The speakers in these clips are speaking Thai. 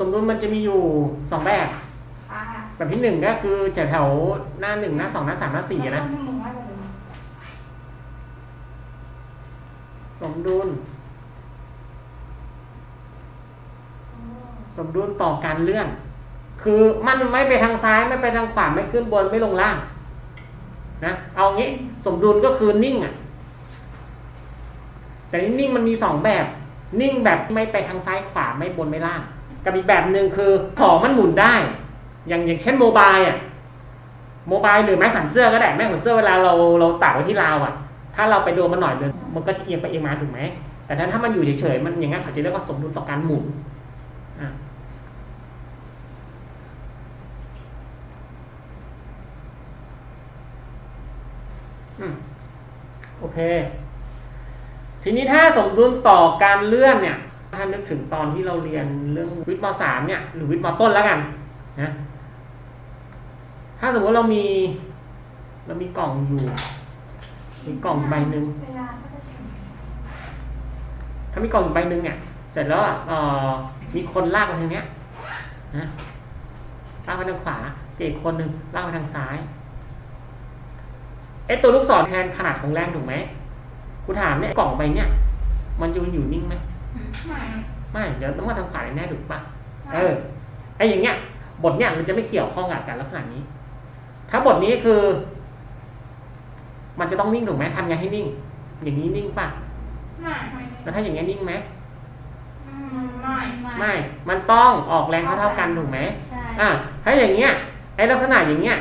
สมดุลมันจะมีอยู่สองแบบค่ะแบบที่หนึ่งก็คือแถวแถวๆหน้าหนึ่งหน้าสองหน้าสามหน้าสี่อะนะแล้วก็หนึ่งว่าจะเป็นสมดุล สมดุลต่อการเลื่อน คือมันไม่ไปทางซ้ายไม่ไปทางขวาไม่ขึ้นบนไม่ลงล่าง นะเอางี้สมดุลก็คือนิ่งอะ แต่นิ่งมันมีสองแบบ นิ่งแบบไม่ไปทางซ้ายขวาไม่บนไม่ล่าง กับอีกแบบหนึ่งคือของมันหมุนได้ อย่างอย่างเช่นโมบายอะโมบายหรือไม้แขวนเสื้อก็ได้ไม้แขวนเสื้อเวลาเราเราตากไว้ที่ราวอะ ถ้าเราไปโดนมันหน่อยเลยมันก็เอียงไปเอียงมาถูกไหมแต่ถ้าถ้ามันอยู่เฉยๆมันอย่างงั้นเขาจะเรียกว่าสมดุลต่อการหมุนอะโอเค ทีนี้ถ้าสมดุลต่อการเลื่อนเนี่ย ถ้านึกถึงตอนที่เราเรียนเรื่องวิทย์มสามเนี่ยหรือวิทย์มต้นแล้วกันนะถ้าสมมติเรามี เรามีกล่องอยู่มีกล่องใบหนึ่งถ้ามีกล่องใบหนึ่งเนี่ย เสร็จแล้วเอ่อมีคนลากไปทางเนี้ยนะลากไปทางขวาเกอีกคนหนึ่งลากไปทางซ้ายไอ้ตัวลูกศรแทนขนาดของแรงถูกไหมกูถามเนี่ยกล่องใบเนี้ยมันจะอยู่นิ่งไหม ไม่ไม่เดี๋ยวต้องมาทางขวาแน่ถูกปะเออไอ้อย่างเงี้ย บทเนี้ยมันจะไม่เกี่ยวข้องกับการลักษณะนี้ ถ้าบทนี้คือ มันจะต้องนิ่งถูกไหมทำไงให้นิ่ง อย่างนี้นิ่งปะไม่ไม่แล้วถ้าอย่างเงี้ยนิ่งไหมอืมไม่ไม่มันต้องออกแรงเท่าๆกันถูกไหมใช่อ่าถ้าอย่างเงี้ยไอ้ลักษณะอย่างเงี้ย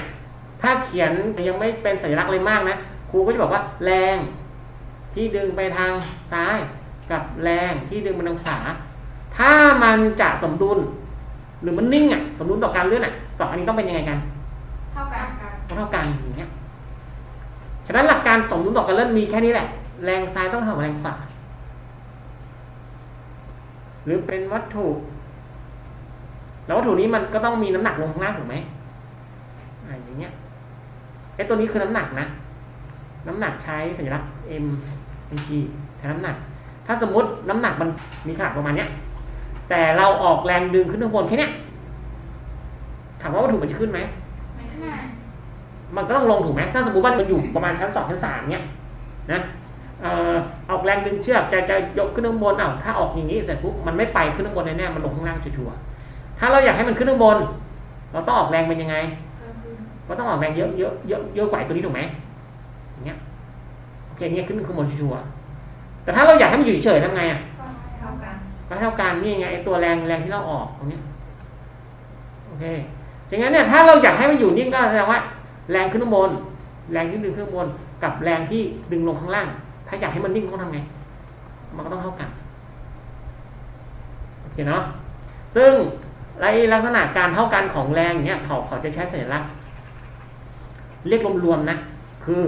ถ้าเขียนยังไม่เป็นสัญลักษณ์เลยมากนะครูก็จะบอกว่าแรงที่ดึงไปทางซ้าย กับแรงที่ดึงไปทางขวาถ้ามันจะสมดุล หรือมันนิ่งอะสมดุลต่อการเลื่อนอะสองอันนี้ต้องเป็นยังไงกัน เท่ากันกันต้องเท่ากันอย่างเงี้ยฉะนั้นหลักการสมดุลต่อการเลื่อนมีแค่นี้แหละ แรงซ้ายต้องเท่ากับแรงขวาหรือเป็นวัตถุ แล้ววัตถุนี้มันก็ต้องมีน้ำหนักลงข้างล่างถูกไหมอ่าอย่างเงี้ยไอ้ตัวนี้คือน้ำหนักนะ น้ำหนักใช้สัญลักษณ์ m m g แทนน้ำหนัก ถ้าสมมติน้ำหนักมันมีขนาดประมาณเนี้ย แต่เราออกแรงดึงขึ้นข้างบนแค่เนี้ยถามว่าวัตถุมันจะขึ้นไหมไม่ใช่มันก็ต้องลงถูกไหมถ้าสมมติว่ามันอยู่ประมาณชั้นสองชั้นสามเนี้ยนะเอ่อออกแรงดึงเชือกจะจะยกขึ้นข้างบนเอ้าถ้าออกอย่างนี้เสร็จปุ๊บมันไม่ไปขึ้นข้างบนแน่ๆมันลงข้างล่างชัวร์ๆถ้าเราอยากให้มันขึ้นข้างบน เราต้องออกแรงเป็นยังไงก็คือก็ต้องออกแรงเยอะเยอะเยอะเยอะกว่าไอ้ตัวนี้ถูกไหมอย่างเงี้ยโอเคอย่างเงี้ยขึ้นข้างบนชัวร์ๆ แต่ถ้าเราอยากให้มันอยู่เฉยๆทำไงอะก็ไม่เท่ากันก็เท่ากันนี่ไงไอ้ตัวแรงแรงที่เราออกตรงเนี้ยโอเคอย่างนั้นเนี่ยถ้าเราอยากให้มันอยู่นิ่งก็แสดงว่า แรงขึ้นข้างบน แรงที่ดึงขึ้นข้างบน กับแรงที่ดึงลงข้างล่าง ถ้าอยากให้มันนิ่งต้องทำไง มันก็ต้องเท่ากันโอเคเนาะซึ่งไอ้ลักษณะการเท่ากันของแรงอย่างเงี้ยเขาเขาจะใช้สัญลักษณ์เรียกรวมๆนะ คือ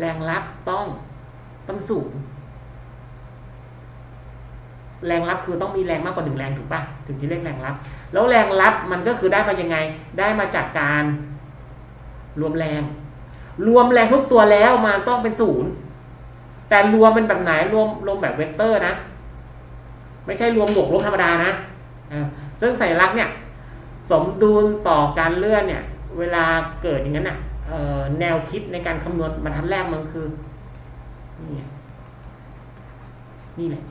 แรงรับต้องต้องสูง แรงรับคือต้องมีแรงมากกว่าหนึ่งแรงถูกปะถึงจะเรียกแรงรับ แล้วแรงรับมันก็คือได้มายังไง ได้มาจากการ รวมแรง รวมแรงทุกตัวแล้วมันต้องเป็นศูนย์แต่รวมเป็นแบบไหนรวมรวมแบบเวกเตอร์นะ ไม่ใช่รวมบวกลบธรรมดานะซึ่งสัญลักษณ์เนี่ย สมดุลต่อการเลื่อนเนี่ย เวลาเกิดอย่างนั้นน่ะ แนวคิดในการคำนวณบรรทัดแรกมันคือนี่ไงนี่แหละ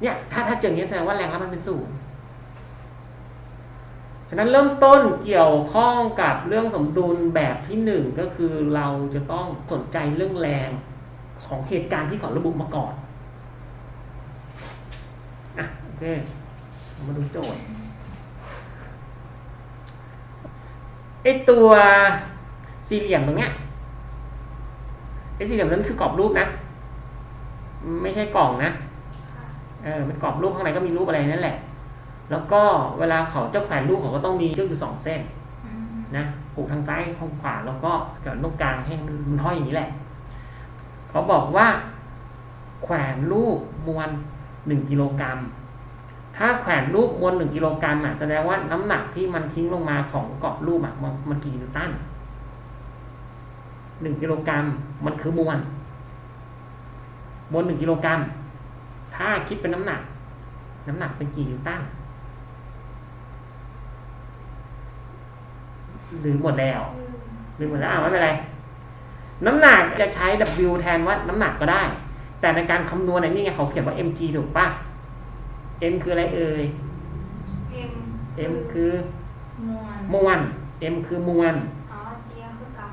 เนี่ย ถ้าถ้าเจออย่างนี้แสดงว่าแรงรับมันเป็นศูนย์ฉะนั้นเริ่มต้นเกี่ยวข้องกับเรื่องสมดุลแบบที่หนึ่งก็คือเราจะต้องสนใจเรื่องแรงของเหตุการณ์ที่เขาระบุมาก่อน อะ โอเค มาดูโจทย์ ไอตัวสี่เหลี่ยมตรงเนี้ยไอสี่เหลี่ยมนั้นคือกรอบรูปนะ ไม่ใช่กล่องนะเออมันกรอบรูปข้างในก็มีรูปอะไรนั่นแหละ แล้วก็เวลาเขาเจ้าแขวนรูปเขาก็ต้องมีเชือกอยู่สองเส้นอืมนะผูกทางซ้ายทางขวาแล้วก็แขวนตรงกลางให้มันห้อยอย่างนี้แหละ เขาบอกว่าแขวนรูปมวลหนึ่งกิโลกรัม ถ้าแขวนรูปมวลหนึ่งกิโลกรัมอะแสดงว่าน้ำหนักที่มันทิ้งลงมาของเกรอบรูปอะมันมันกี่นิวตันหนึ่งกิโลกรัมมันคือมวลมวลหนึ่งกิโลกรัมถ้าคิดเป็นน้ำหนัก น้ำหนักเป็นกี่นิวตันหรือหมดแล้วหรือหมดแล้วอ่าไม่เป็นไร น้ำหนักจะใช้ W แทนว่าน้ำหนักก็ได้ แต่ในการคำนวณในนี่ไงเขาเขียนว่า mg ถูกปะ m คืออะไรเอ่ยเอ็ม m คือมวลมวล m คือมวลอ๋อเจียคือกับ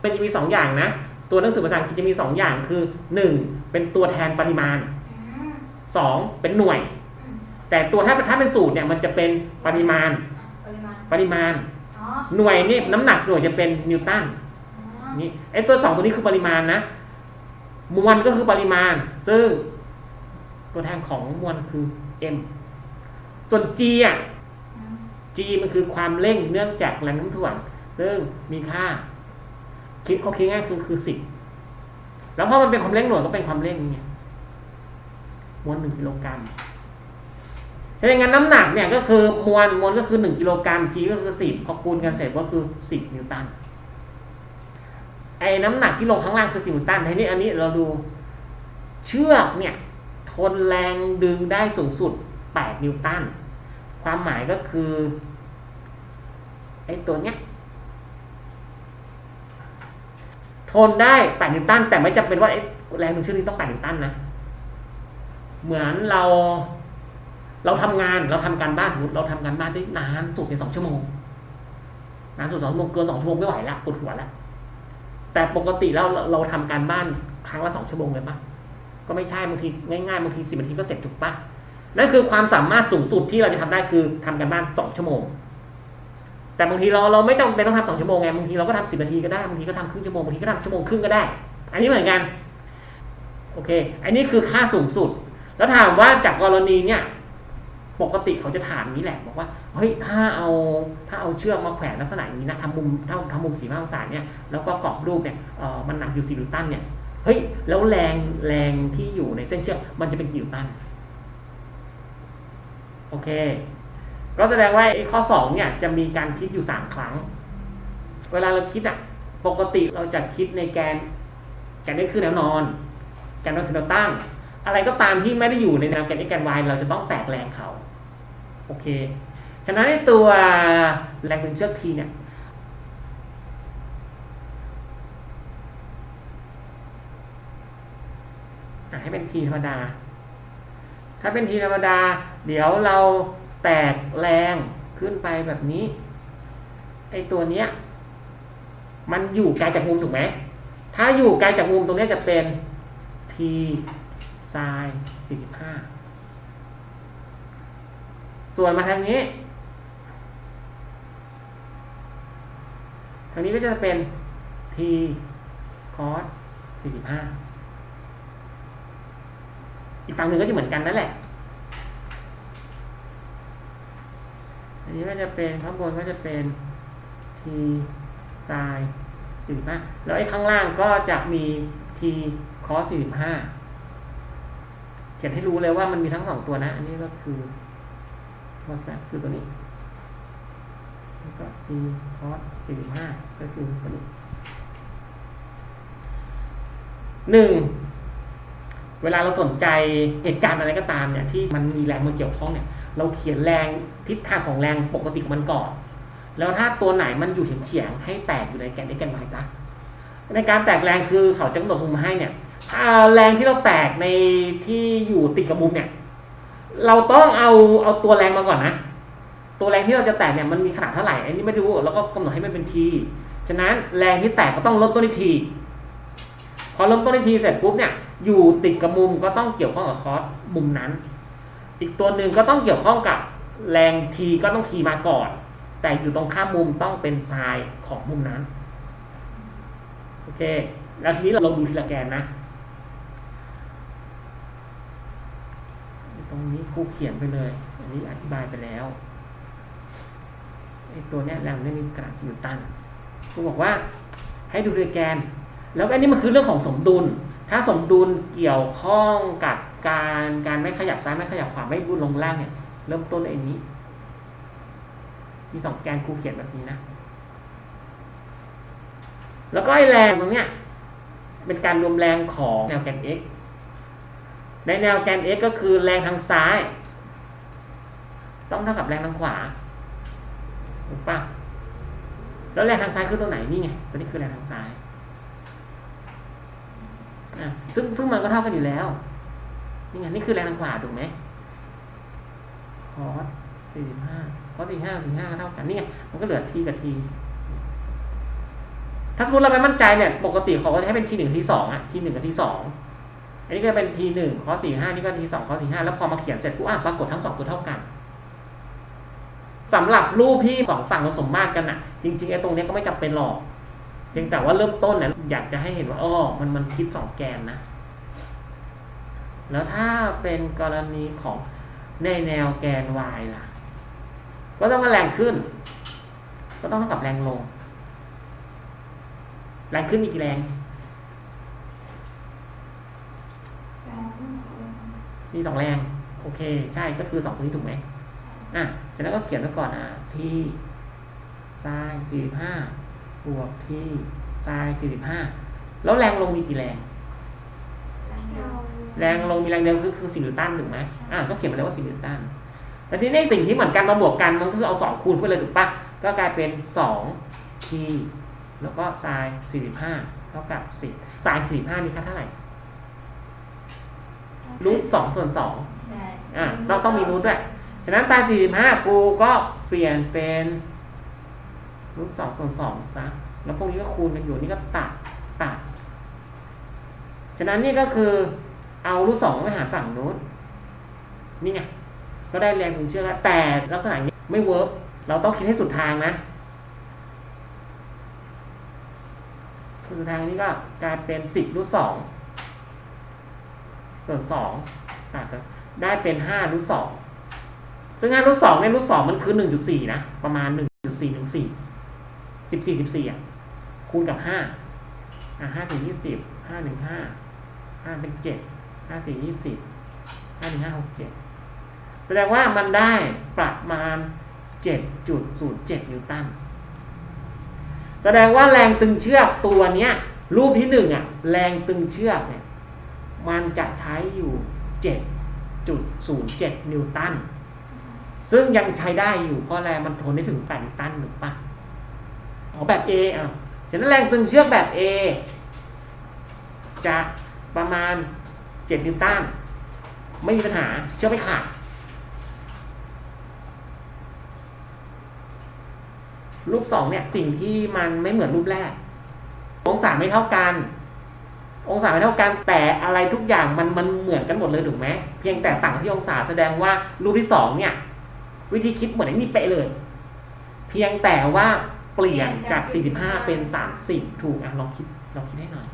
เป็นจะมีสองอย่างนะ ตัวหนังสือภาษาอังกฤษจะมีสองอย่างคือหนึ่งเป็นตัวแทนปริมาณอืมสองเป็นหน่วย อืมแต่ตัวถ้าถ้าเป็นสูตรเนี่ยมันจะเป็นปริมาณปริมาณปริมาณ อ๋อหน่วยนี่น้ำหนักหน่วยจะเป็นนิวตันอ๋อนี่ไอ้ตัวสองตัวนี้คือปริมาณนะมวลก็คือปริมาณ ซึ่ง ตัวแทนของมวลคือ m ส่วน g อะอืม g มันคือความเร่งเนื่องจากแรงโน้มถ่วง ซึ่งมีค่า คิดเขาคิดง่ายคือคือสิบแล้วพอมันเป็นความเร่งหน่วยก็เป็นความเร่งนี่ไงมวลหนึ่งกิโลกรัมถ้าอย่างนั้นน้ำหนักเนี่ยก็คือมวลมวลก็คือหนึ่งกิโลกรัม g ก็คือสิบพอคูณกันเสร็จก็คือสิบนิวตันไอ้น้ำหนักที่ลงข้างล่างคือสิบนิวตันทีนี้อันนี้เราดูเชือกเนี่ย ทนแรงดึงได้สูงสุดแปดนิวตัน ความหมายก็คือไอ้ตัวเนี้ยทนได้แปดนิวตัน แต่ไม่จำเป็นว่าไอ้แรงดึงเชือกนี้ต้องแปดนิวตันนะ เหมือนเราเราทำงานเราทำการบ้านสมมติเราทำการบ้านได้นานสุดในสองชั่วโมงนานสุดสองชั่วโมงเกินสองชั่วโมงไม่ไหวละปวดหัวละแต่ปกติแล้วเราเราทำการบ้านครั้งละสองชั่วโมงเลยปะ ก็ไม่ใช่บางทีง่ายๆบางทีสิบนาทีก็เสร็จถูกปะนั่นคือความสามารถสูงสุดที่เราจะทำได้คือทำการบ้านสองชั่วโมง แต่บางทีเราเราไม่ต้องเป็นต้องทำสองชั่วโมงไงบางทีเราก็ทำสิบนาทีก็ได้บางทีก็ทำครึ่งชั่วโมงบางทีก็ทำชั่วโมงครึ่งก็ได้ อันนี้เหมือนกันโอเค อันนี้คือค่าสูงสุด แล้วถามว่าจากกรณีเนี่ยปกติเขาจะถามนี้แหละ บอกว่าเฮ้ยถ้าเอาถ้าเอาเชือกมาแขวนลักษณะอย่างนี้นะทำมุมเท่าทำมุมสี่ห้าองศาเนี่ยแล้วก็กรอบรูปเนี่ยเออมันหนักอยู่สี่นิวตันเนี่ย เฮ้ยแล้วแรงแรงที่อยู่ในเส้นเชือกมันจะเป็นกี่วตันโอเค ก็แสดงว่าไอ้ข้อสองเนี่ยจะมีการคิดอยู่สามครั้ง เวลาเราคิดอะปกติเราจะคิดในแกนแกนนี้คือแนวนอน แกนนอนคือแนวตั้ง อะไรก็ตามที่ไม่ได้อยู่ในแนวแกน x แกน y เราจะต้องแตกแรงเขาโอเค ฉะนั้นในตัวแรงดึงเชือกทีเนี่ย ให้เป็นทีธรรมดา ถ้าเป็นทีธรรมดา เดี๋ยวเราแตกแรงขึ้นไปแบบนี้ ไอตัวเนี้ย มันอยู่ไกลจากมุมถูกไหม ถ้าอยู่ไกลจากมุมตรงนี้จะเป็น t sin 45ส่วนมาทางนี้ ทางนี้ก็จะเป็น t cos 45 อีกฝั่งหนึ่งก็จะเหมือนกันนั่นแหละ อันนี้ก็จะเป็นข้างบนก็จะเป็น t sin 45แล้วไอ้ข้างล่างก็จะมี t cos 45เขียนให้รู้เลยว่ามันมีทั้งสองตัวนะ อันนี้ก็คือ cos แบบคือตัวนี้แล้วก็ t cos 45ก็คือตัวนี้หนึ่ง เวลาเราสนใจเหตุการณ์อะไรก็ตามเนี่ยที่มันมีแรงมาเกี่ยวข้องเนี่ย เราเขียนแรงทิศทางของแรงปกติของมันก่อน แล้วถ้าตัวไหนมันอยู่เฉียงๆให้แตกอยู่ในแกน x แกน y จ้ะในการแตกแรงคือเขาจะกำหนดมุมมาให้เนี่ยแรงที่เราแตกในที่อยู่ติดกับมุมเนี่ย เราต้องเอาเอาตัวแรงมาก่อนนะ ตัวแรงที่เราจะแตกเนี่ยมันมีขนาดเท่าไหร่อันนี้ไม่รู้แล้วก็กำหนดให้มันเป็นทีฉะนั้นแรงที่แตกก็ต้องลดต้นที่ทีพอลดต้นทีเสร็จปุ๊บเนี่ย อยู่ติดกับมุมก็ต้องเกี่ยวข้องกับคอสมุมนั้น อีกตัวหนึ่งก็ต้องเกี่ยวข้องกับแรงทีก็ต้องทีมาก่อน แต่อยู่ตรงข้ามมุมต้องเป็นไซน์ของมุมนั้นโอเค แล้วทีนี้เราลงดูทีละแกนนะตรงนี้ครูเขียนไปเลย อันนี้อธิบายไปแล้วไอ้ตัวเนี้ยแรงไม่มีกระดาษสิวตันครูบอกว่าให้ดูทีละแกน แล้วอันนี้มันคือเรื่องของสมดุล ถ้าสมดุลเกี่ยวข้องกับการการไม่ขยับซ้ายไม่ขยับขวาไม่บุนลงล่างเนี่ยเริ่มต้นด้วยอันนี้ มีสองแกนครูเขียนแบบนี้นะ แล้วก็ไอแรงตรงเนี้ยเป็นการรวมแรงของแนวแกน x ในแนวแกน x ก็คือแรงทางซ้าย ต้องเท่ากับแรงทางขวาถูกปะแล้วแรงทางซ้ายคือตัวไหนนี่ไงตัวนี้คือแรงทางซ้าย ซึ่งซึ่งมันก็เท่ากันอยู่แล้ว นี่ไงนี่คือแรงทางขวาถูกไหมคอสสี่สิบห้าคอสสี่ห้าสี่ห้าเท่ากันนี่ไงมันก็เหลือทีกับทีถ้าสมมติเราไม่มั่นใจเนี่ยปกติเขาก็จะให้เป็นทีหนึ่งทีสองอะทีหนึ่งกับทีสองอันนี้ก็เป็นทีหนึ่งคอสี่ห้านี่ก็ทีสองคอสี่ห้าแล้วพอมาเขียนเสร็จปุ๊บอะปรากฏทั้งสองตัวเท่ากันสำหรับรูปที่สองฝั่งผสมมาตรกันน่ะจริงๆไอ้ตรงเนี้ยก็ไม่จำเป็นหรอก เพียงแต่ว่าเริ่มต้นเนี่ยอยากจะให้เห็นว่าอ๋อมันมันคิดสองแกนนะ แล้วถ้าเป็นกรณีของในแนวแกน y ล่ะ ก็ต้องแรงขึ้น ก็ต้องเท่ากับแรงลง แรงขึ้นมีกี่แรงนแรงมีสองแรง โอเค ใช่ก็คือสองตัวนี้ถูกไหมอะจากนั้นก็เขียนไว้ก่อนอะที่ไซน์สี่ห้า บวกที่ไซน์สี่สิบห้าแล้วแรงลงมีกี่แรงแรงเดียวแรงลงมีแรงเดียวคือคือสี่นิวตันถูกไหมอ่าก็เขียนมาแล้วว่าสี่นิวตันแต่ทีนี้สิ่งที่เหมือนกันมาบวกกันมันก็คือเอาสองคูณไปเลยถูกปะก็กลายเป็นสองทีแล้วก็ไซน์สี่สิบห้าเท่ากับสิบไซน์สี่สิบห้ามีค่าเท่าไหร่รูทสองส่วนสองใช่อ่าเราต้องมีรูทด้วย ฉะนั้นไซน์สี่สิบห้ากูก็เปลี่ยนเป็น รูทสองส่วนสองซะแล้วพวกนี้ก็คูณกันอยู่นี่ก็ตัดตัดฉะนั้นนี่ก็คือเอารูทสองไปหารฝั่งนู้นนี่ไงก็ได้แรงถึงเชื่อแล้วแต่ลักษณะนี้ไม่เวิร์กเราต้องคิดให้สุดทางนะสุดทางนี้ก็กลายเป็นสิบรูทสองส่วนสองตัดกันได้เป็นห้ารูทสองซึ่งห้ารูทสองเนี่ยรูทสองมันคือหนึ่งจุดสี่นะประมาณหนึ่งจุดสี่ถึงสี่ สิบสี่สิบสี่อะคูณกับห้าอะห้าสี่ยี่สิบห้าหนึ่งห้าห้าเป็นเจ็ดห้าสี่ยี่สิบห้าหนึ่งห้าหกเจ็ดแสดงว่ามันได้ประมาณเจ็ดจุดศูนย์เจ็ดนิวตันแสดงว่าแรงตึงเชือกตัวเนี้ย รูปที่หนึ่งอะ แรงตึงเชือกเนี่ย มันจะใช้อยู่เจ็ดจุดศูนย์เจ็ดนิวตันซึ่งยังใช้ได้อยู่เพราะแรงมันทนได้ถึงแปดนิวตันหรือปะ อ๋อแบบ A อะฉะนั้นแรงตึงเชือกแบบ A จะประมาณเจ็ดนิวตันไม่มีปัญหาเชือกไม่ขาดรูปสองเนี่ยสิ่งที่มันไม่เหมือนรูปแรก องศาไม่เท่ากัน องศาไม่เท่ากันแต่อะไรทุกอย่างมันมันเหมือนกันหมดเลยถูกไหมเพียงแต่ต่างที่องศาแสดงว่ารูปที่สองเนี่ย วิธีคิดเหมือนนี่เป๊ะเลย เพียงแต่ว่า เปลี่ยนจาก 45 เป็น 30 ถูกอะลองคิดลองคิดให้หน่อย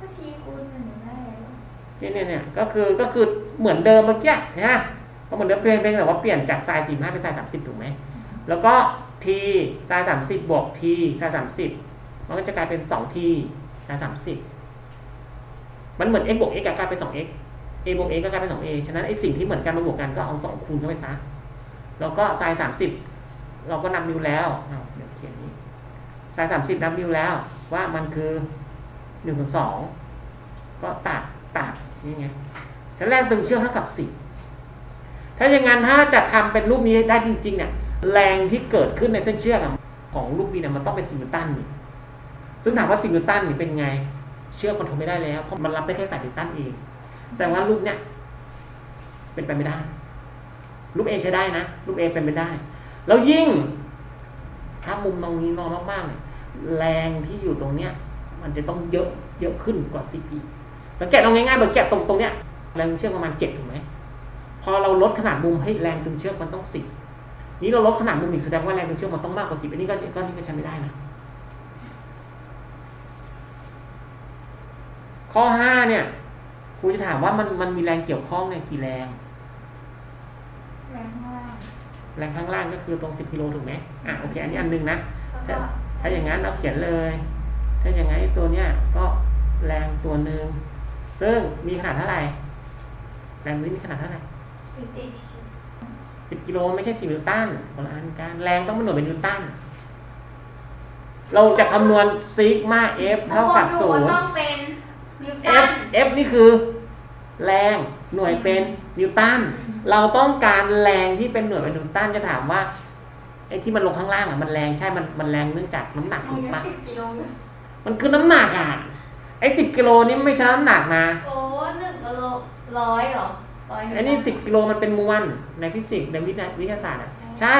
ก็ทีคูณหนึ่งได้แล้วเนี่ยเนี่ยเนี่ยก็คือก็คือเหมือนเดิมเมื่อกี้นะก็เหมือนเดิมเพียงเพียงแต่ว่าเปลี่ยนจากไซน์45 เป็นไซน์30 ถูกไหมแล้วก็ t ไซน์30 บวก t ไซน์30 มันก็จะกลายเป็น 2t ไซน์30 มันเหมือน x บวก x กลายเป็น 2x a บวก a ก็กลายเป็น 2a ฉะนั้นไอ้สิ่งที่เหมือนกันมาบวกกันก็เอา 2 คูณเข้าไปซะแล้วก็ไซน์30 เราก็นับนิ้วแล้วเดี๋ยวเขียนนี้ไซน์30นับนิ้วแล้ว ว่ามันคือ1ส่วน2ก็ตัดตัดนี่ไงฉะนั้นแรงตึงเชือกเท่ากับ10ถ้าอย่างนั้นถ้าจะทำเป็นรูปนี้ได้จริง ๆ เนี่ย แรงที่เกิดขึ้นในเส้นเชือกของลูกบีเนี่ยมันต้องเป็นสิบนิวตันซึ่งถามว่าสิบนิวตันนี่เป็นไง เชือกมันทนไม่ได้แล้วเพราะมันรับได้แค่แปดนิวตันเองแสดงว่าลูกเนี่ยเป็นไปไม่ได้ ลูกเอใช้ได้นะ ลูกเอเป็นไปได้ แล้วยิ่ง ถ้ามุมตรงนี้นอนมากๆแรงที่อยู่ตรงเนี้ย มันจะต้องเยอะเยอะขึ้นกว่าสิบอีกสังเกตเอาง่ายๆเบอร์แกะตรงตรงเนี้ยแรงเชื่อกประมาณเจ็ดถูกไหมพอเราลดขนาดมุมให้แรงตึงเชือกมันต้องสิบนี่เราลดขนาดมุมอีกแสดงว่าแรงดึงเชือกมันต้องมากกว่าสิบอันนี้ก็ก็นี่ก็ใช้ไม่ได้นะข้อห้าเนี่ยครูจะถามว่ามันมันมีแรงเกี่ยวข้องเนี่ยกี่แรงแรงข้างล่าง แรงข้างล่างก็คือตรงสิบกิโลถูกไหมอะโอเค อันนี้อันหนึงนะแล้วก็ถ้าอย่างนั้นเราเขียนเลย ถ้าอย่างนั้นไอ้ตัวเนี้ยก็แรงตัวหนึ่งซึ่งมีขนาดเท่าไหร่แรงนี้มีขนาดเท่าไหร่สิบอีกสิบกิโลไม่ใช่สิบนิวตันคนละอันกันแรงต้องเป็นหน่วยเป็นนิวตันเราจะคำนวณซิกมา f เท่ากับศูนย์ต้องเป็นนิว f ตัน f นี่คือ แรงหน่วยเป็น นิวตันเราต้องการแรงที่เป็นหน่วยเป็นนิวตันจะถามว่าไอ้ที่มันลงข้างล่างอะมันแรงใช่มันมันแรงเนื่องจากน้ำหนักมัถูนกก็ปะสิบกิโลอยู่มันคือน้ำหนักอะไอ้สิบกิโลนี่ไม่ใช่น้ำหนักนะโอ้หนึ่งกิโลร้อยเหรอร้อยไอ้นี่สิบกิโลมันเป็นมวลในฟิสิกส์ในวิทยาวิทยาศาสตร์อะใช่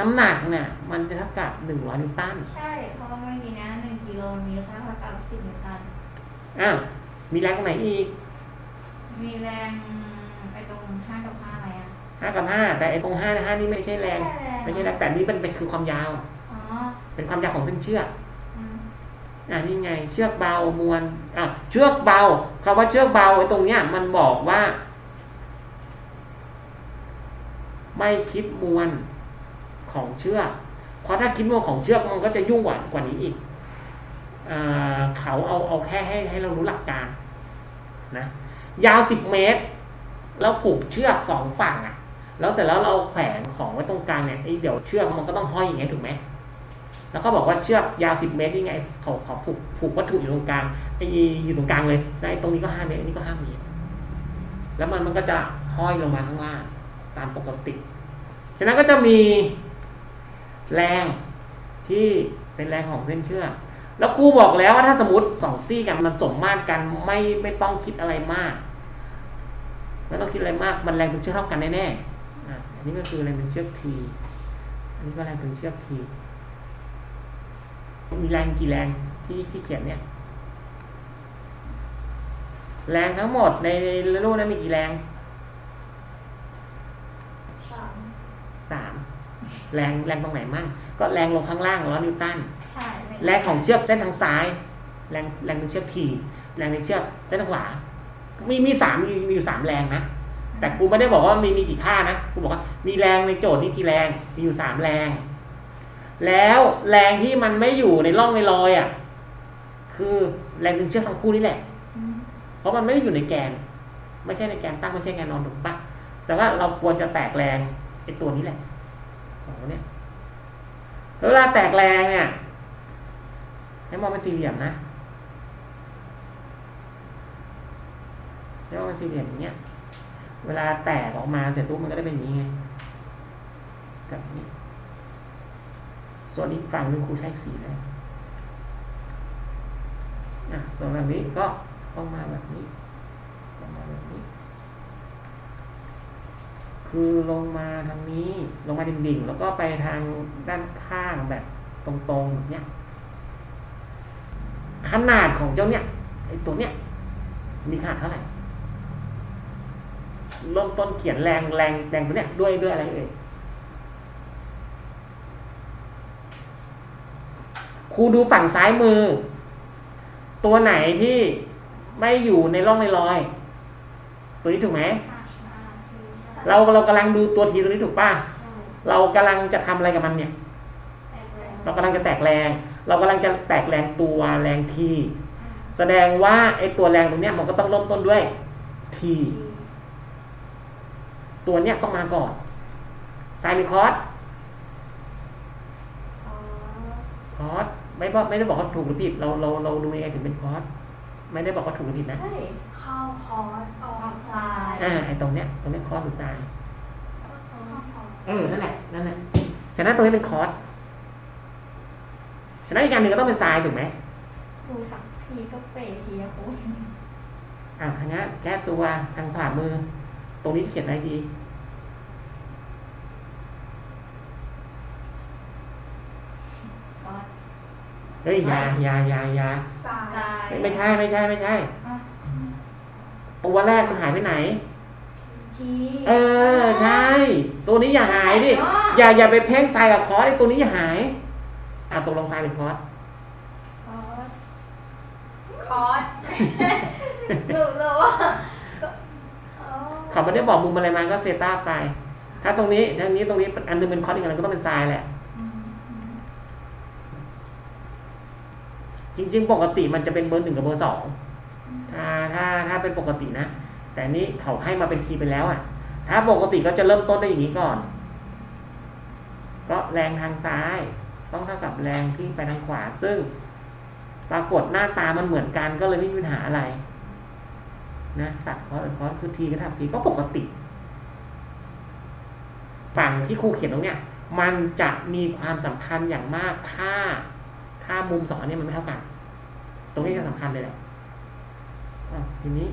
น้ำหนักเนี่ยมันจะเท่ากับหนึ่งร้อยนิวตันใช่เพราะว่าเมื่อกี้นะหนึ่งกิโลมีค่าเท่ากับสิบนิวตันอ้าวมีแรงตรงไหนอีก มีแรงไปตรง ห้ากับห้าไหมอะห้ากับห้าแต่ไอ้ตรงห้าห้านี่ไม่ใช่แรง ไม่ใช่แรงแต่นี่เป็นเป็นคือความยาว อ๋อ เป็นความยาวของเส้นเชือกอืมอ่านี่ไง เชือกเบามวลอะเชือกเบาคำว่าเชือกเบาไอ้ตรงเนี้ย มันบอกว่า ไม่คิดมวลของเชือกเพราะถ้าคิดมวลของเชือกมันก็จะยุ่งกว่ากว่านี้อีกอ่าเขาเอาเอาแค่ให้ให้เรารู้หลักการนะยาวสิบเมตร แล้วผูกเชือกสองฝั่งอะ แล้วเสร็จแล้วเราแขวนของไว้ตรงกลางเนี่ยไอ้เดี๋ยวเชือกมันก็ต้องห้อยอย่างเงี้ยถูกไหมแล้วก็บอกว่าเชือกยาวสิบเมตรนี่ไงเขาเขาผูกผูกวัตถุอยู่ตรงกลางไอ้อยู่ตรงกลางเลยแล้วไอ้ตรงนี้ก็ห้าเมตรอันนี้ก็ห้าเมตรแล้วมันมันก็จะห้อยลงมาข้างล่างตามปกติฉะนั้นก็จะมีแรงที่เป็นแรงของเส้นเชือกแล้วครูบอกแล้วว่าถ้าสมมติสองซี่กันมันสมมาตรกันไม่ไม่ต้องคิดอะไรมาก ไม่ต้องคิดอะไรมาก มันแรงเป็นเชือกเท่ากันแน่ๆอะอันนี้ก็คือแรงเป็นเชือกที อันนี้ก็แรงเป็นเชือกที มีแรงกี่แรงที่ที่เขียนเนี่ย แรงทั้งหมดในรูปนั้นมีกี่แรงสามสามแรงแรงตรงไหนมั่ง ก็แรงลงข้างล่างร้อยนิวตันใช่แรงของเชือกเส้นทางซ้าย แรงแรงในเชือกที แรงในเชือกเส้นทางขวา มีมีสามมีมีอยู่สามแรงนะแต่ครูไม่ได้บอกว่ามีมีกี่ค่านะครูบอกว่ามีแรงในโจทย์นี่กี่แรงมีอยู่สามแรง แล้วแรงที่มันไม่อยู่ในร่องในรอยอะ คือแรงดึงเชือกทั้งคู่นี่แหละอืมเพราะมันไม่ได้อยู่ในแกน ไม่ใช่ในแกนตั้งไม่ใช่แกนนอนถูกปะแต่ว่าเราควรจะแตกแรงไอ้ตัวนี้แหละของตัวเนี้ยแล้วเวลาแตกแรงเนี่ยให้มองเป็นสี่เหลี่ยมนะ ให้มองเป็นสี่เหลี่ยมอย่างเงี้ย เวลาแตกออกมาเสร็จปุ๊บมันก็ได้เป็นอย่างนี้ไงแบบนี้ ส่วนอีกฝั่งนึงครูใช้สีแล้วอะส่วนแบบนี้ก็ต้องมาแบบนี้ลงมาแบบนี้ คือลงมาทางนี้ ลงมาดิ่งๆ แล้วก็ไปทางด้านข้างแบบตรงๆแบบเนี้ย ขนาดของเจ้าเนี่ยไอ้ตัวเนี้ยมีขนาดเท่าไหร่ เริ่มต้นเขียนแรงแรงแรงตัวเนี้ยด้วยด้วยอะไรเอ่ยครูดูฝั่งซ้ายมือ ตัวไหนที่ไม่อยู่ในร่องในรอย ตัวนี้ถูกไหมอะอะคือใช่เราเรากำลังดูตัวทีตัวนี้ถูกป่ะใช่เรากำลังจะทำอะไรกับมันเนี่ยแตกแรงเรากำลังจะแตกแรง เรากำลังจะแตกแรงตัวแรงที แสดงว่าไอ้ตัวแรงตรงเนี้ยมันก็ต้องเริ่มต้นด้วยที ตัวเนี้ยต้องมาก่อนไซน์หรือคอสอ๋อคอสไม่บอกไม่ได้บอกว่าถูกหรือผิดเราเราเราดูยังไงถึงเป็นคอสไม่ได้บอกว่าถูกหรือผิดนะเฮ้ยเข้าคอร์สออกซ้ายอ่าไอ้ตรงเนี้ยตรงเนี้ยคอสหรือไซน์เข้าคอร์สเออนั่นแหละนั่นแหละฉะนั้นตรงนี้เป็นคอสฉะนั้นอีกการหนึ่งก็ต้องเป็นไซน์ถูกไหมดูฝั่งทีก็เป๋ทีอะคุณอ่าทางนี้นแก้ตัวทางฝ่ามือ ตรงนี้เขียนอะไรดีคอร์สเฮ้ยอยาอยาอยาอยาซ้ายไม่ไม่ใช่ไม่ใช่ไม่ใช่อะตัวแรกมันหายไปไหนทีเออใช่ ตัวนี้อย่าหายดิอ๋ออย่าอย่าไปเพ่งทรายกับคอร์สไอ้ตัวนี้อย่าหาย อะตกลงทรายเป็นคอร์สคอร์สคอร์สหนูหนูว่าอ๋อ เขาไม่ได้บอกมุมอะไรมาก็เซต้าไป ถ้าตรงนี้ทางนี้ตรงนี้อันนึงเป็นคอร์สอีกอันนึงก็ต้องเป็นทรายแหละ จริง ๆ ปกติมันจะเป็นเบอร์หนึ่งกับเบอร์สองถ้าถ้าถ้าเป็นปกตินะ แต่นี่เขาให้มาเป็นทีไปแล้วอะ ถ้าปกติก็จะเริ่มต้นได้อย่างนี้ก่อน ก็แรงทางซ้าย ต้องเท่ากับแรงที่ไปทางขวา ซึ่งปรากฏหน้าตามันเหมือนกันก็เลยไม่มีปัญหาอะไร นะสัตว์คอสคอสคือทีก็ทับทีก็ปกติ ฝั่งที่ครูเขียนตรงเนี้ยมันจะมีความสำคัญอย่างมากถ้าถ้ามุมสองอันเนี้ยมันไม่เท่ากัน ตรงนี้จะสำคัญเลยแหละอะทีนี้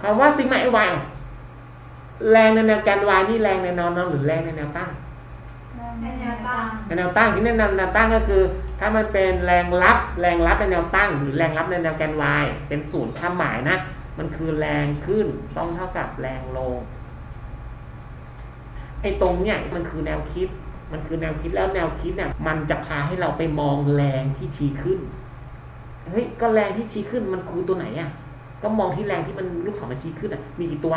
คำว่าซิกมาเอวายแรงในแนวแกน y นี่แรงในแนวนอนหรือแรงในแนวตั้งในแนวตั้งในแนวตั้งที่แนวแนวตั้งก็คือ ถ้ามันเป็นแรงรับแรงรับในแนวตั้ง หรือแรงรับในแนวแกน y เป็นศูนย์ความหมายนะ มันคือแรงขึ้นต้องเท่ากับแรงลงไอ้ตรงเนี้ยมันคือแนวคิด มันคือแนวคิดแล้วแนวคิดเนี่ยมันจะพาให้เราไปมองแรงที่ชี้ขึ้นเฮ้ยก็แรงที่ชี้ขึ้นมันคือตัวไหนอะ ก็มองที่แรงที่มันลูกศรมันชี้ขึ้นอะ มีกี่ตัว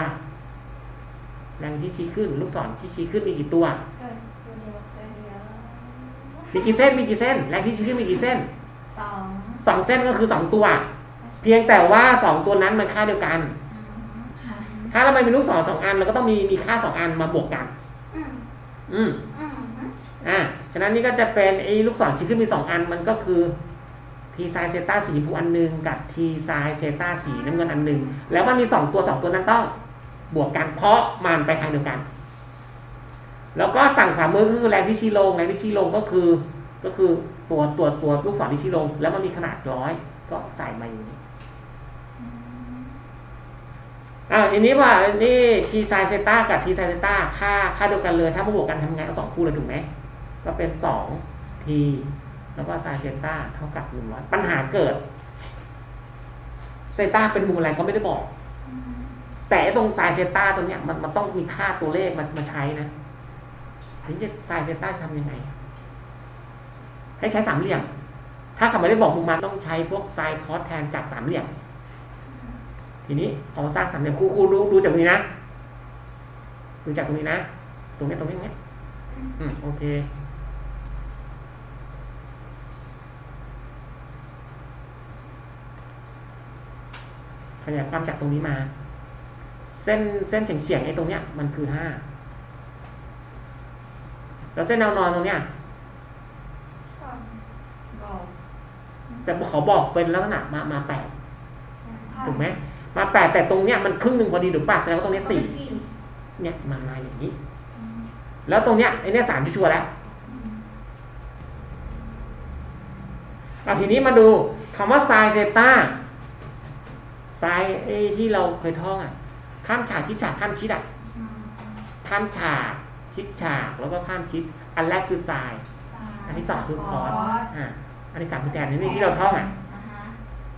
แรงที่ชี้ขึ้น ลูกศรที่ชี้ขึ้นมีกี่ตัว มีกี่เส้นมีกี่เส้นแรงที่ชี้ขึ้นมีกี่เส้นสองสองเส้นก็คือสองตัว เพียงแต่ว่าสองตัวนั้นมันค่าเดียวกันค่ะถ้าเราไม่มีลูกศรสองอันเราก็ต้องมีมีค่าสองอันมาบวกกันอืมอืมอืมอ่าฉะนั้นนี่ก็จะเป็นไอ้ลูกศรชี้ขึ้นมีสองอันมันก็คือทีไซเซต้าสีชมพูอันหนึ่งกับทีไซเซต้าสีน้ำเงินอันหนึ่งแล้วมันมีสองตัวสองตัวนั้นต้องบวกกันเพราะมันไปทางเดียวกัน แล้วก็ฝั่งขวามือก็คือแรงที่ชี้ลงแรงที่ชี้ลงก็คือ ก็คือตัวตัวตัวลูกศรที่ชี้ลง แล้วมันมีขนาดร้อยก็ใส่มาอย่างนี้อ่าทีนี้ว่านี่ทีไซเซต้ากับทีไซเซต้าค่าค่าเดียวกันเลย ถ้ามาบวกกันทำไงเอาสองคู่เลยถูกไหมก็เป็นสองทีแล้วก็ไซเซต้าเท่ากับหนึ่งร้อยปัญหาเกิดเซต้าเป็นมุมอะไรก็ไม่ได้บอก แต่ไอ้ตรงไซเซต้าตัวเนี้ยมันมันต้องมีค่าตัวเลขมันมาใช้นะ ทีนี้ไซเซต้าทำยังไง ให้ใช้สามเหลี่ยม ถ้าเขาไม่ได้บอกมุมมันต้องใช้พวกไซคอสแทนจากสามเหลี่ยม ทีนี้พอสร้างสามเหลี่ยมคู่คู่ดูดูจากตรงนี้นะ ดูจากตรงนี้นะ ตรงนี้ตรงนี้ตรงนี้ยอืมโอเคขยายความจากตรงนี้มา เส้นเส้นเฉียงเฉียงๆไอ้ตรงเนี้ยมันคือห้า แล้วเส้นแนวนอนตรงเนี้ยสองบอกแต่เขาบอกเป็นลักษณะมามาแปดถูกไหมมาแปดแต่ตรงเนี้ยมันครึ่งหนึ่งพอดีถูกป่ะแสดงว่าตรงเนี้ยสี่เนี่ยมันมาอย่างนี้ แล้วตรงเนี้ยไอ้เนี่ยสามชัวร์ๆแล้วเอาทีนี้มาดูคำว่าไซเซต้าไซไอ้ที่เราเคยท่องอะข้ามฉากชิดฉากข้ามชิดอะข้ามฉาก ชิดฉากแล้วก็ข้ามชิด อันแรกคือไซอันที่สองคือคอร์สอ่าอันที่สามคือแทนนี่ที่เราท่องอะ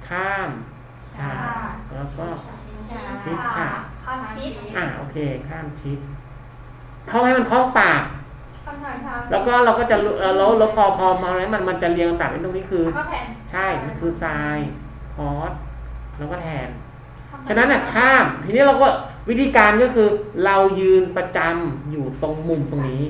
ข้ามฉากแล้วก็ชิดฉากคำชิดอ่าโอเค ข้ามชิดท่องให้มันคล่องปากคำถามทางแล้วก็เราก็จะรู้เอ่อแล้วแล้วพอพอมาแล้วมันมันจะเรียงต่างกันตรงนี้คือข้อแทนใช่มันคือไซน์คอสแล้วก็แทน ฉะนั้นน่ะข้าม ทีนี้เราก็ วิธีการก็คือเรายืนประจำอยู่ตรงมุมตรงนี้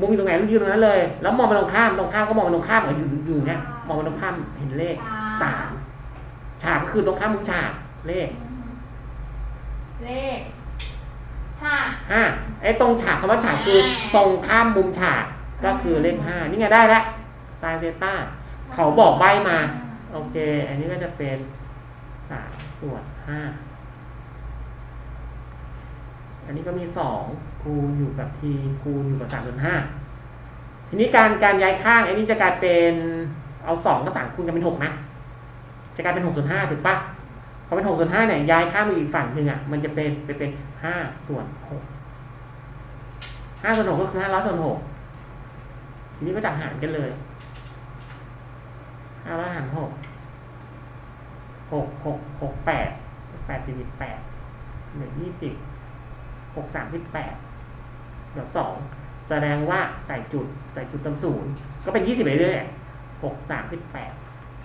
มุมอยู่ตรงไหนเรายืนตรงนั้นเลย แล้วมองไปตรงข้ามตรงข้ามก็มองไปตรงข้ามอยู่อยู่อยู่เนี่ยมองไปตรงข้ามเห็นเลขสามฉากก็คือตรงข้ามมุมฉากเลข เลขห้าห้าไอ้ตรงฉากคำว่าฉากคือตรงข้ามมุมฉากก็คือเลขห้านี่ไงได้แล้วไซเซต้าเขาบอกใบมา โอเค อันนี้ก็จะเป็นสามส่วนห้า อันนี้ก็มีสองคูณอยู่กับทีคูณอยู่กับสามส่วนห้าทีนี้การการย้ายข้างอันนี้จะกลายเป็นเอาสองกับสามคูณกันเป็นหกนะ จะกลายเป็นหกส่วนห้าถูกปะพอเป็นหกส่วนห้าเนี่ยย้ายข้างไปอีกฝั่งหนึ่งอะมันจะเป็นไปเป็นห้าส่วนหกห้าส่วนหกก็คือห้าร้อยส่วนหกทีนี้ก็จับหารกันเลยห้าร้อยหารหกหกหกหกแปดแปดสี่สิบแปดหนึ่งยี่สิบ หกสามสิบแปดเดี๋ยวสองแสดงว่าใส่จุดใส่จุดติมศูนย์ก็เป็นยี่สิบไปเรื่อยหกสามสิบแปด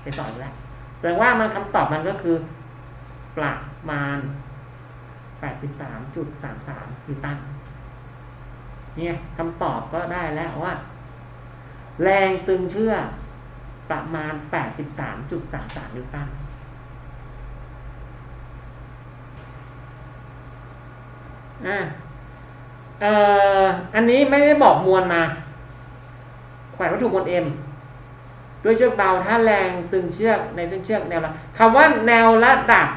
เป็นสองแล้วแสดงว่ามันคำตอบมันก็คือ ประมาณแปดสิบสามจุดสามสามนิวตันเนี่ยคำตอบก็ได้แล้วว่า แรงตึงเชื่อประมาณแปดสิบสามจุดสามสามนิวตัน อ่าเอ่ออันนี้ไม่ได้บอกมวลมาแขวนวัตถุมวล M ด้วยเชือกเบาถ้าแรงตึงเชือกในเส้นเชือกแนวระคำว่าแนวระดับ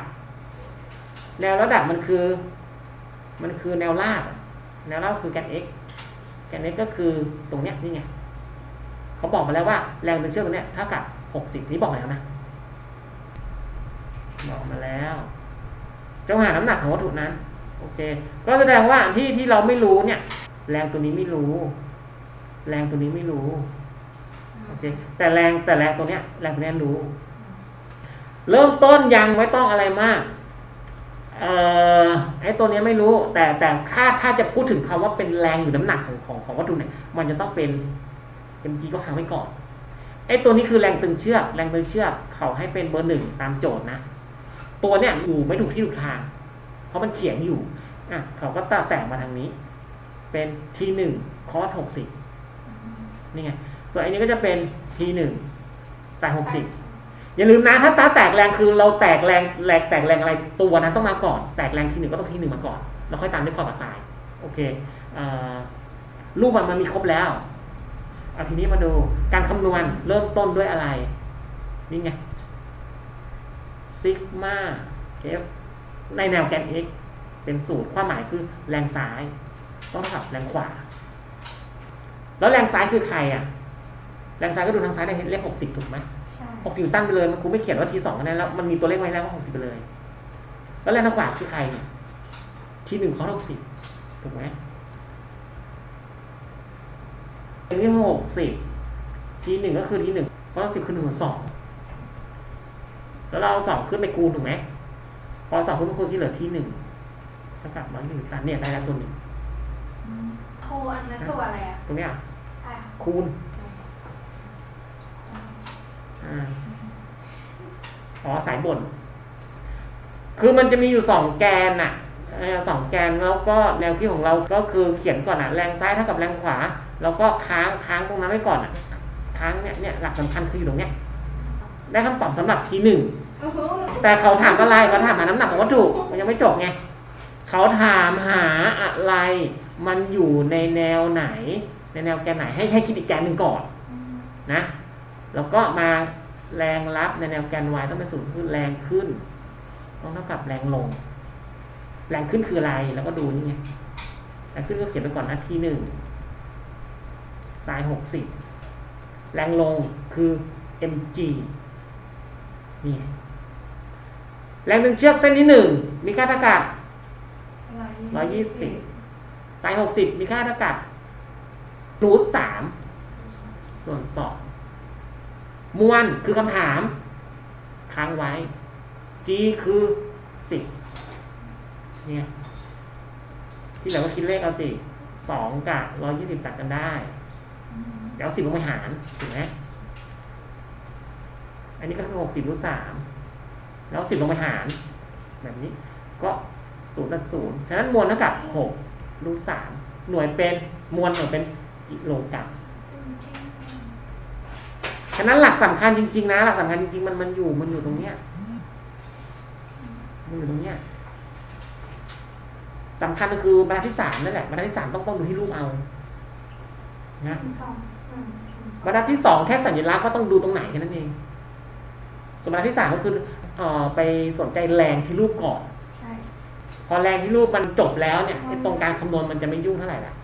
แนวระดับมันคือ มันคือแนวราบอะแนวราบคือแกน x แกน x ก็คือตรงเนี้ยนี่ไงเขาบอกมาแล้วว่าแรงตึงเชือกตรงเนี้ยเท่ากับหกสิบนี่บอกแล้วนะบอกมาแล้วจงหาน้ำหนักของวัตถุนั้น โอเค ก็แสดงว่าที่ที่เราไม่รู้เนี่ย แรงตัวนี้ไม่รู้ แรงตัวนี้ไม่รู้โอเคแต่แรงแต่แรงตัวเนี้ย แรงตัวเนี้ยรู้ เริ่มต้นยังไม่ต้องอะไรมากเอ่อไอ้ตัวเนี้ยไม่รู้ แต่แต่ถ้าถ้าจะพูดถึงคำว่าเป็นแรงหรือน้ำหนักของของของวัตถุเนี่ยมันจะต้องเป็น mg ก็ค้างไว้ก่อนไอ้ตัวนี้คือแรงตึงเชือกแรงตึงเชือกเขาให้เป็นเบอร์หนึ่งตามโจทย์นะ ตัวเนี้ยอยู่ไม่ถูกที่ถูกทาง เพราะมันเฉียงอยู่ อะเขาก็ตัดแต่งมาทางนี้ เป็นทีหนึ่งคอสหกสิบนี่ไง ส่วนอันนี้ก็จะเป็นทีหนึ่งสายหกสิบอย่าลืมนะถ้าตาแตกแรงคือเราแตกแรงแรงแตกแรงอะไรตัวนั้นต้องมาก่อน แตกแรงทีหนึ่งก็ต้องทีหนึ่งมาก่อนแล้วค่อยตามด้วยคอร์กับสายโอเคอรูปมันมันมีครบแล้วเอาทีนี้มาดูการคำนวณเริ่มต้นด้วยอะไร นี่ไงซิกมาเอฟในแนวแกน x เป็นสูตรความหมายคือแรงซ้าย ต้องเท่ากับแรงขวา แล้วแรงซ้ายคือใครอะ แรงซ้ายก็ดูทางซ้ายได้เห็นเลขหกสิบถูกไหมใช่หกสิบตั้งไปเลยมันครูไม่เขียนว่าทีสองกันแน่แล้วมันมีตัวเลขไว้แล้วว่าหกสิบไปเลย แล้วแรงทางขวาคือใครเนี่ยทีหนึ่งเขาหกสิบถูกไหมเป็นที่หกสิบทีหนึ่งก็คือทีหนึ่งเพราะสิบคือหนึ่งส่วนสองแล้วเราเอาสองขึ้นไปคูณถูกไหมพอสองขึ้นไปคูณที่เหลือที่หนึ่ง เท่ากับร้อยหนึ่งตันเนี่ยได้แล้วตัวหนึ่งโทรอันนั้นตัวอะไรอะตรงเนี้ยใช่ค่ะคูณอ่าอ๋อสายบน คือมันจะมีอยู่สองแกนน่ะเออสองแกนแล้วก็แนวคิดของเราก็คือเขียนก่อนอะแรงซ้ายเท่ากับแรงขวา แล้วก็ค้างค้างตรงนั้นไว้ก่อนอะค้างเนี่ยเนี่ยหลักสำคัญคืออยู่ตรงเนี้ยได้คำตอบสำหรับทีหนึ่งโอ้โหแต่เขาถามอะไรเขาถามหาน้ำหนักของวัตถุมันยังไม่จบไง เขาถามหาอะไร มันอยู่ในแนวไหน ในแนวแกนไหนให้ให้คิดอีกแกนหนึ่งก่อนนะ แล้วก็มาแรงรับในแนวแกน y ต้องเป็นศูนย์คือแรงขึ้น ต้องเท่ากับแรงลง แรงขึ้นคืออะไร แล้วก็ดูนี่ไงแรงขึ้นก็เขียนไปก่อนนะทีหนึ่งสายหกสิบแรงลงคือ mg นี่แรงดึงเชือกเส้นที่หนึ่งมีค่าเท่ากับ ร้อยยี่สิบสายหกสิบมีค่าเท่ากับรูทสามส่วนสองมวลคือคำถามค้างไว้ g คือสิบเนี่ยที่เหลือก็คิดเลขเอาสิสองกับร้อยยี่สิบตัดกันได้ เดี๋ยวสิบลงไปหารถูกไหมอันนี้ก็คือหกสิบรูทสามแล้วสิบลงไปหาร แบบนี้ ก็ ศูนย์ตัดศูนย์ฉะนั้นมวลเท่ากับหกรูทสามหน่วยเป็นมวลหน่วยเป็นกิโลกรัมฉะนั้นหลักสำคัญจริงๆนะ หลักสำคัญจริงๆมันมันอยู่มันอยู่ตรงเนี้ยมันอยู่ตรงเนี้ยสำคัญก็คือบรรทัดที่สามนั่นแหละบรรทัดที่สามต้องต้องดูที่รูปเอานะบรรทัดที่สองแค่สัญลักษณ์ก็ต้องดูตรงไหนแค่นั้นเองส่วนบรรทัดที่สามก็คือเอ่อไปสนใจแรงที่รูปก่อน พอแรงที่รูปมันจบแล้วเนี่ยไอ้ตรงการคำนวณมันจะไม่ยุ่งเท่าไหร่ละ